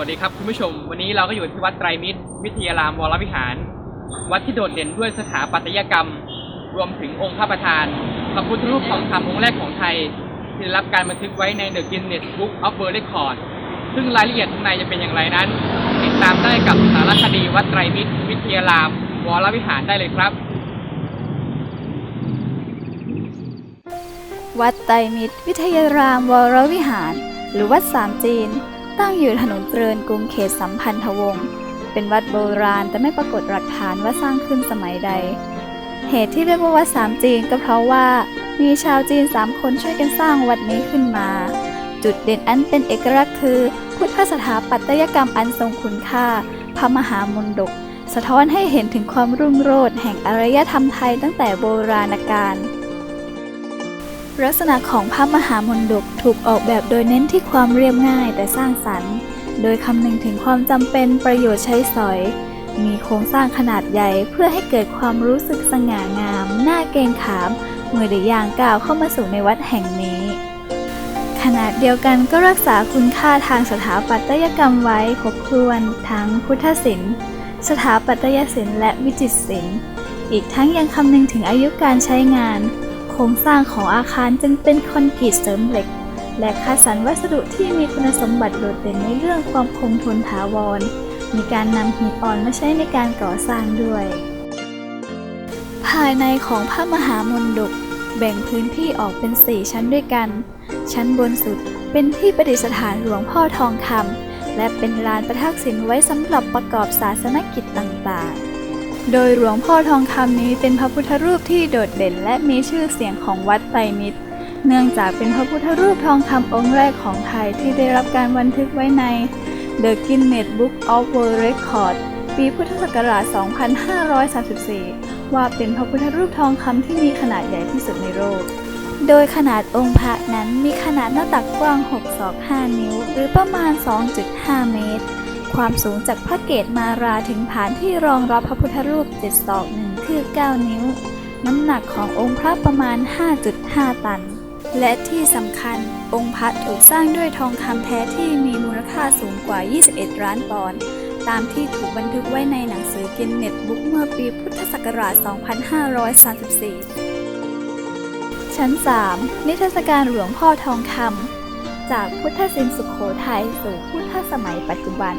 วัสดีครับคุณผู้ชม วันนี้เราก็อยู่ที่วัดไตรมิตร วิทยารามวรวิหาร วัดที่โดดเด่นด้วยสถาปัตยกรรม รวมถึงองค์พระประธานพระพุทธรูปทองคำองค์แรกของไทย ที่ได้รับการบันทึกไว้ใน The Guinness Book of World Record ซึ่งรายละเอียดข้างในจะเป็นอย่างไรนั้น ติดตามได้กับสารคดีวัดไตรมิตร วิทยารามวรวิหารได้เลยครับ วัดไตรมิตร วิทยารามวรวิหาร หรือวัดสามจีน ตั้งอยู่ถนนเจริญกรุงเขตสัมพันธวงศ์เป็นวัดโบราณแต่ไม่ปรากฏหลักฐานว่าสร้างขึ้นสมัยใด เหตุที่เรียกว่าวัดสามจีนก็เพราะว่ามีชาวจีนสามคนช่วยกันสร้างวัดนี้ขึ้นมา จุดเด่นอันเป็นเอกลักษณ์คือ พุทธสถาปัตยกรรมอันทรงคุณค่า พระมหามนดก สะท้อนให้เห็นถึงความรุ่งโรจน์แห่งอารยธรรมไทยตั้งแต่โบราณกาล ลักษณะของพระมหามนดกถูกออกแบบโดยเน้นที่ความเรียบง่ายแต่สร้างสรรค์ โดยคำนึงถึงความจำเป็นประโยชน์ใช้สอย มีโครงสร้างขนาดใหญ่เพื่อให้เกิดความรู้สึกสง่างามน่าเกรงขาม เมื่อได้ย่างก้าวเข้ามาสู่ในวัดแห่งนี้ ขนาดเดียวกันก็รักษาคุณค่าทางสถาปัตยกรรมไว้ครบถ้วน ทั้งพุทธศิลป์ สถาปัตยศิลป์และวิจิตรศิลป์ อีกทั้งยังคำนึงถึงอายุการใช้งาน รงสร้างของอาคารจึงเป็นคอนกรีตเสริมเหล็ก และคัดสรรวัสดุที่มีคุณสมบัติโดดเด่นในเรื่องความคงทนถาวร มีการนำหินอ่อนมาใช้ในการก่อสร้างด้วย ภายในของพระมหามนดกแบ่งพื้นที่ออกเป็น 4 ชั้นด้วยกัน ชั้นบนสุดเป็นที่ประดิษฐานหลวงพ่อทองคำและเป็นลานประทักษิณไว้สำหรับประกอบศาสนกิจต่างๆ โดยหลวงพ่อทองคำนี้เป็นพระพุทธรูปที่โดดเด่นและมีชื่อเสียงของวัดไตรมิตร เนื่องจากเป็นพระพุทธรูปทองคำองค์แรกของไทยที่ได้รับการบันทึกไว้ใน The Guinness Book of World Record ปีพุทธศักราช 2534 ว่าเป็นพระพุทธรูปทองคำที่มีขนาดใหญ่ที่สุดในโลก โดยขนาดองค์พระนั้นมีขนาดหน้าตักกว้าง 6 ศอก 5 นิ้ว หรือประมาณ 2.5 เมตร ความสูงจากพระเกศมาราถึงฐานที่รองรับพระพุทธรูป7ศอก1คือ 9 นิ้ว น้ำหนักขององค์พระประมาณ 5.5 ตัน และที่สำคัญองค์พระถูกสร้างด้วยทองคำแท้ที่มีมูลค่าสูงกว่า 21 ล้านปอนด์ตามที่ถูกบันทึกไว้ในหนังสือกินเน็ตบุ๊กเมื่อปีพุทธศักราช 2534 ชั้น 3 นิทรรศการหลวงพ่อทองคำจากพุทธศิลป์สุขโขทัยสู่พุทธ สมัยปัจจุบัน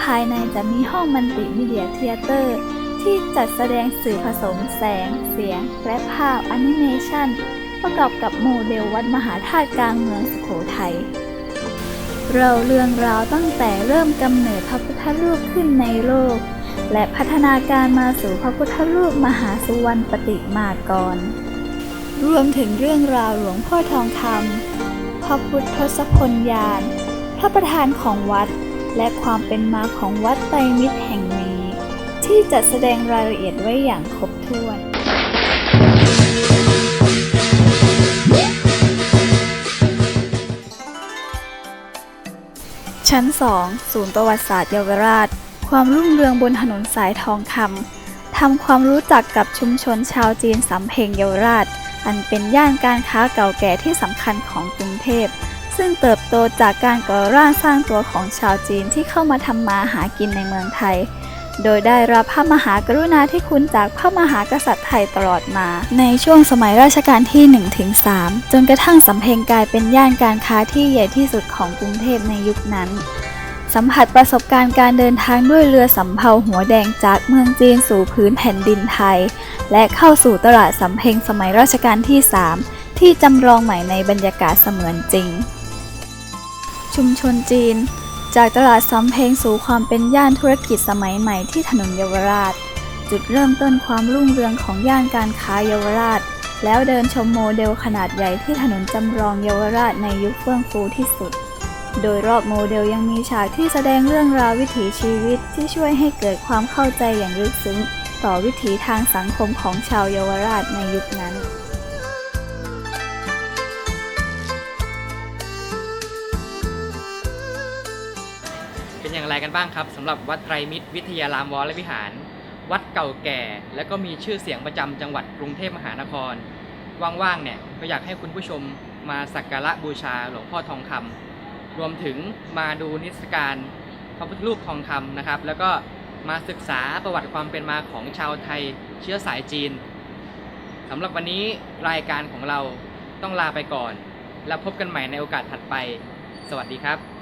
ภายในจะมีห้องมันติมีเดียเทเตอร์ ที่จัดแสดงสื่อผสมแสง เสียง และภาพแอนิเมชันประกอบกับโมเดลวัดมหาธาตุกลางเมืองสุโขทัยเราเรื่องราวตั้งแต่เริ่มกำเนิดพระพุทธรูปขึ้นในโลก และพัฒนาการมาสู่พระพุทธรูปมหาสุวรรณปฏิมากร รวมถึงเรื่องราวหลวงพ่อทองคำพระพุทธทศพลยาน ระประธานของวัด และความเป็นมาของวัดไตรมิตรแห่งนี้ ที่จัดแสดงรายละเอียดไว้อย่างครบถ้วนชั้น 2 ศูนย์ประวัติศาสตร์เยาวราช ความรุ่งเรืองบนถนนสายทองคำ ทำความรู้จักกับชุมชนชาวจีนสำเพ็งเยาวราช อันเป็นย่านการค้าเก่าแก่ที่สำคัญของกรุงเทพ ซึ่งเติบโตจากการก่อร่างสร้างตัวของชาวจีนที่เข้ามาทำมาหากินในเมืองไทย โดยได้รับพระมหากรุณาธิคุณจากพระมหากษัตริย์ไทยตลอดมา ในช่วงสมัยรัชกาลที่1ถึง3จนกระทั่งสำเพ็งกลายเป็นย่านการค้าที่ใหญ่ที่สุดของกรุงเทพในยุคนั้นสัมผัสประสบการณ์การเดินทางด้วยเรือสำเภาหัวแดงจากเมืองจีนสู่พื้นแผ่นดินไทย และเข้าสู่ตลาดสำเพ็งสมัยรัชกาลที่ 3 ที่จำลองใหม่ในบรรยากาศเสมือนจริง ชุมชนจีน จากตลาดสำเพ็งสู่ความเป็นย่านธุรกิจสมัยใหม่ที่ถนนเยาวราช จุดเริ่มต้นความรุ่งเรืองของย่านการค้าเยาวราช แล้วเดินชมโมเดลขนาดใหญ่ที่ถนนจำลองเยาวราชในยุคเฟื่องฟูที่สุด โดยรอบโมเดลยังมีฉากที่แสดงเรื่องราววิถีชีวิตที่ช่วยให้เกิดความเข้าใจอย่างลึกซึ้ง ต่อวิถีทางสังคมของชาวเยาวราชในยุคนั้น กันบ้างครับสำหรับวัดไตรมิตร วิทยารามวรวิหาร วัดเก่าแก่ และก็มีชื่อเสียงประจำจังหวัดกรุงเทพมหานคร ว่างๆเนี่ยก็อยากให้คุณผู้ชมมาสักการะบูชาหลวงพ่อทองคำรวมถึงมาดูนิทรรศการพระพุทธรูปทองคำนะครับ แล้วก็มาศึกษาประวัติความเป็นมาของชาวไทยเชื้อสายจีนสำหรับวันนี้รายการของเราต้องลาไปก่อน แล้วพบกันใหม่ในโอกาสถัดไป สวัสดีครับ